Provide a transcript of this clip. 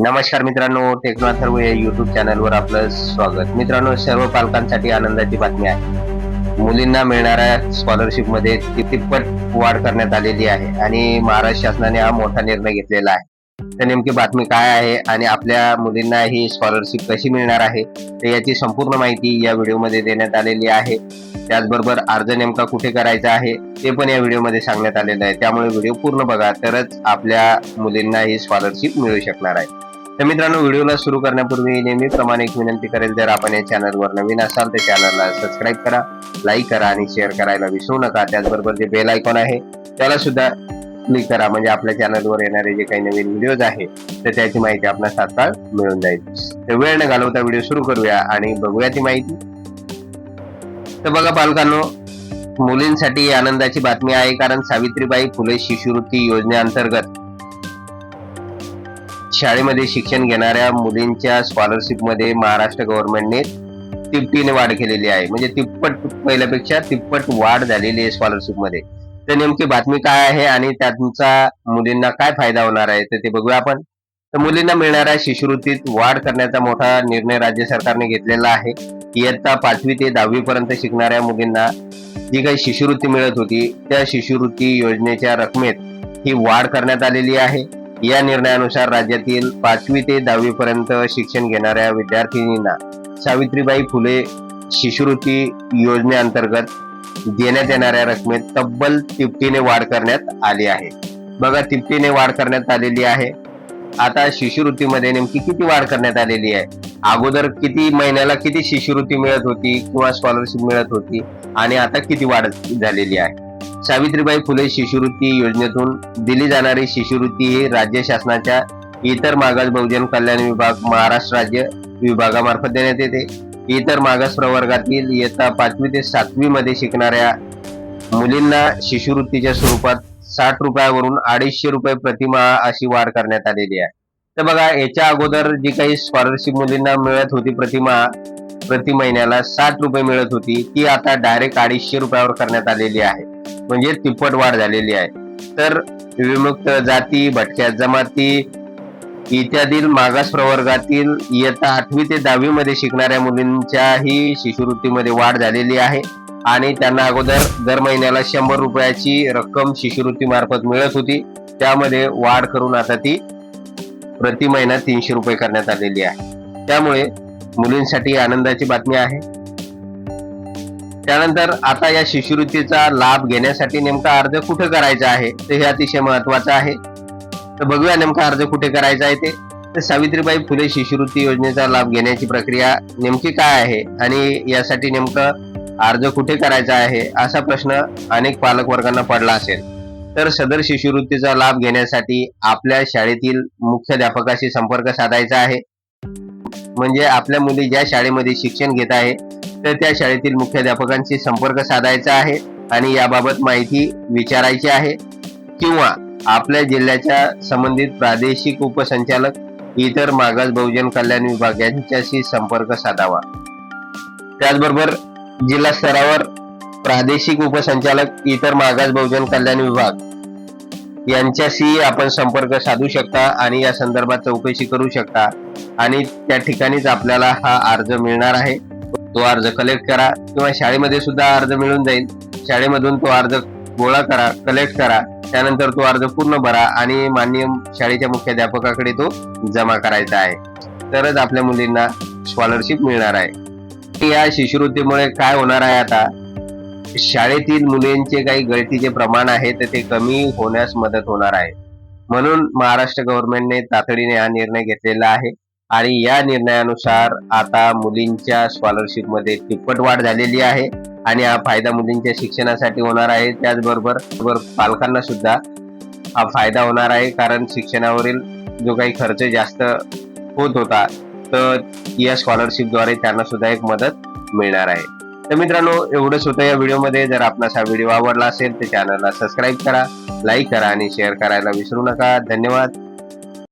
नमस्कार मित्रांनो टेक्नॉथर्व या युट्यूब चॅनलवर आपलं स्वागत. मित्रांनो सर्व पालकांसाठी आनंदाची बातमी आहे. मुलींना मिळणाऱ्या स्कॉलरशिपमध्ये तिप्पट वाढ करण्यात आलेली आहे आणि महाराष्ट्र शासनाने हा मोठा निर्णय घेतलेला आहे. तर नेमकी बातमी काय आहे आणि आपल्या मुलींना ही स्कॉलरशिप कशी मिळणार आहे तर याची संपूर्ण माहिती या व्हिडिओमध्ये देण्यात आलेली आहे. त्याचबरोबर अर्ज नेमका कुठे करायचा आहे ते पण या व्हिडिओमध्ये सांगण्यात आलेलं आहे. त्यामुळे व्हिडिओ पूर्ण बघा तरच आपल्या मुलींना ही स्कॉलरशिप मिळू शकणार आहे. तर मित्रांनो व्हिडिओला सुरू करण्यापूर्वी नेहमीप्रमाणे एक विनंती करेल जर आपण या चॅनलवर नवीन असाल तर चॅनलला सबस्क्राईब करा लाईक करा आणि शेअर करायला विसरू नका. त्याचबरोबर जे बेल आयकॉन आहे त्याला सुद्धा क्लिक करा. म्हणजे आपल्या चॅनलवर येणारे जे काही नवीन व्हिडिओज आहे तर त्याची माहिती आपल्याला तात्काळ मिळून जाईल. तर वेळ न घालवता व्हिडिओ सुरू करूया आणि बघूया ती माहिती. तर बघा पालकांनो मुलींसाठी आनंदाची बातमी आहे कारण सावित्रीबाई फुले शिष्यवृत्ती योजनेअंतर्गत शाळेमध्ये शिक्षण घेणाऱ्या मुलींच्या स्कॉलरशिपमध्ये महाराष्ट्र गव्हर्नमेंटने तिपटीने वाढ केलेली आहे. म्हणजे तिप्पट पहिल्यापेक्षा तिप्पट वाढ झालेली आहे स्कॉलरशिपमध्ये. तर नेमकी बातमी काय आहे आणि त्यांचा मुलींना काय फायदा होणार आहे तर ते बघूया आपण. तर मुलींना मिळणाऱ्या शिष्यवृत्तीत वाढ करण्याचा मोठा निर्णय राज्य सरकारने घेतलेला आहे. इयत्ता पाचवी ते दहावी पर्यंत शिकणाऱ्या मुलींना जी काही शिष्यवृत्ती मिळत होती त्या शिष्यवृत्ती योजनेच्या रकमेत ही वाढ करण्यात आलेली आहे. या निर्णयानुसार राज्यातील पाचवी ते दहावी पर्यंत शिक्षण घेणाऱ्या विद्यार्थिनींना सावित्रीबाई फुले शिष्यवृत्ती योजनेअंतर्गत देण्यात येणाऱ्या रकमेत तब्बल तिपटीने वाढ करण्यात आली आहे. बघा तिपटीने वाढ करण्यात आलेली आहे. आता शिष्यवृत्तीमध्ये नेमकी किती वाढ करण्यात आलेली आहे? अगोदर किती महिन्याला किती शिष्यवृत्ती मिळत होती किंवा स्कॉलरशिप मिळत होती आणि आता किती वाढ झालेली आहे? सावित्रीबाई फुले शिष्यवृत्ती योजनेतून दिली जाणारी शिष्यवृत्ती ही राज्य शासनाच्या इतर मागास बहुजन कल्याण विभाग महाराष्ट्र राज्य विभागामार्फत देण्यात येते. इतर मागास प्रवर्गातील इयत्ता पाचवी ते सातवी मध्ये शिकणाऱ्या मुलींना शिष्यवृत्तीच्या स्वरूपात साठ रुपयावरून अडीचशे रुपये प्रतिमाहा अशी वाढ करण्यात आलेली आहे. तर बघा याच्या अगोदर जी काही स्कॉलरशिप मुलींना मिळत होती प्रतिमा प्रति महिन्याला साठ रुपये मिळत होती ती आता डायरेक्ट अडीचशे रुपयावर करण्यात आलेली आहे. म्हणजे तिप्पट वाढ झालेली आहे. तर विमुक्त जाती भटक्या जमाती इत्यादी मागास प्रवर्गातील इयत्ता आठवी ते दहावी मध्ये शिकणाऱ्या मुलींच्याही शिष्यवृत्तीमध्ये वाढ झालेली आहे आणि त्यांना अगोदर दर महिन्याला शंभर रुपयाची रक्कम शिष्यवृत्ती मार्फत मिळत होती. त्यामध्ये वाढ करून आता ती प्रति महिना तीनशे रुपये करण्यात आलेली आहे. त्यामुळे मुलींसाठी आनंदाची बातमी आहे. त्यानंतर आता या शिष्यवृत्तीचा लाभ घेण्यासाठी नेमका अर्ज कुठे करायचा आहे? तर हे अतिशय महत्वाचं आहे. तर बघूया नेमका अर्ज कुठे करायचा आहे ते. तर सावित्रीबाई फुले शिष्यवृत्ती योजनेचा लाभ घेण्याची प्रक्रिया नेमकी काय आहे? आणि यासाठी नेमकं अर्ज कुठे करायचा आहे? असा प्रश्न अनेक पालक वर्गांना पडला असेल. तर सदर शिष्यवृत्तीचा लाभ घेण्यासाठी आपल्या शाळेतील मुख्याध्यापकाशी संपर्क साधायचा आहे. म्हणजे आपल्या मुली ज्या शाळेमध्ये शिक्षण घेत आहे तर त्या शाळेतील मुख्याध्यापकांशी संपर्क साधायचा आहे आणि याबाबत माहिती विचारायची आहे. किंवा आपल्या जिल्ह्याच्या संबंधित प्रादेशिक उपसंचालक इतर मागास बहुजन कल्याण विभाग यांच्याशी संपर्क साधावा. त्याचबरोबर जिल्हा स्तरावर प्रादेशिक उपसंचालक इतर मागास बहुजन कल्याण विभाग यांच्याशी आपण संपर्क साधू शकता आणि या संदर्भात चौकशी करू शकता. आणि त्या ठिकाणीच आपल्याला हा अर्ज मिळणार आहे. तो अर्ज कलेक्ट करा किंवा शाळेमध्ये सुद्धा अर्ज मिळून जाईल. शाळेमधून तो अर्ज गोळा करा कलेक्ट करा. त्यानंतर तो अर्ज पूर्ण भरा आणि माननीय शाळेच्या मुख्याध्यापकाकडे तो जमा करायचा आहे. तरच आपल्या मुलींना स्कॉलरशिप मिळणार आहे. या शिष्यवृत्तीमुळे काय होणार आहे आता? शाळेतील मुलींचे काही गळतीचे प्रमाण आहे तर ते कमी होण्यास मदत होणार आहे. म्हणून महाराष्ट्र गव्हर्नमेंटने तातडीने हा निर्णय घेतलेला आहे. आणि या निर्णयानुसार आता मुलींच्या स्कॉलरशिपमध्ये तिप्पट वाढ झालेली आहे आणि हा फायदा मुलींच्या शिक्षणासाठी होणार आहे. त्याचबरोबर पालकांना सुद्धा हा फायदा होणार आहे कारण शिक्षणावरील जो काही खर्च जास्त होत होता तर या स्कॉलरशिपद्वारे त्यांना सुद्धा एक मदत मिळणार आहे. तर मित्रांनो एवढंच होतं या व्हिडिओमध्ये. जर आपणास हा व्हिडिओ आवडला असेल तर चॅनलला सबस्क्राईब करा लाईक करा आणि शेअर करायला विसरू नका. धन्यवाद.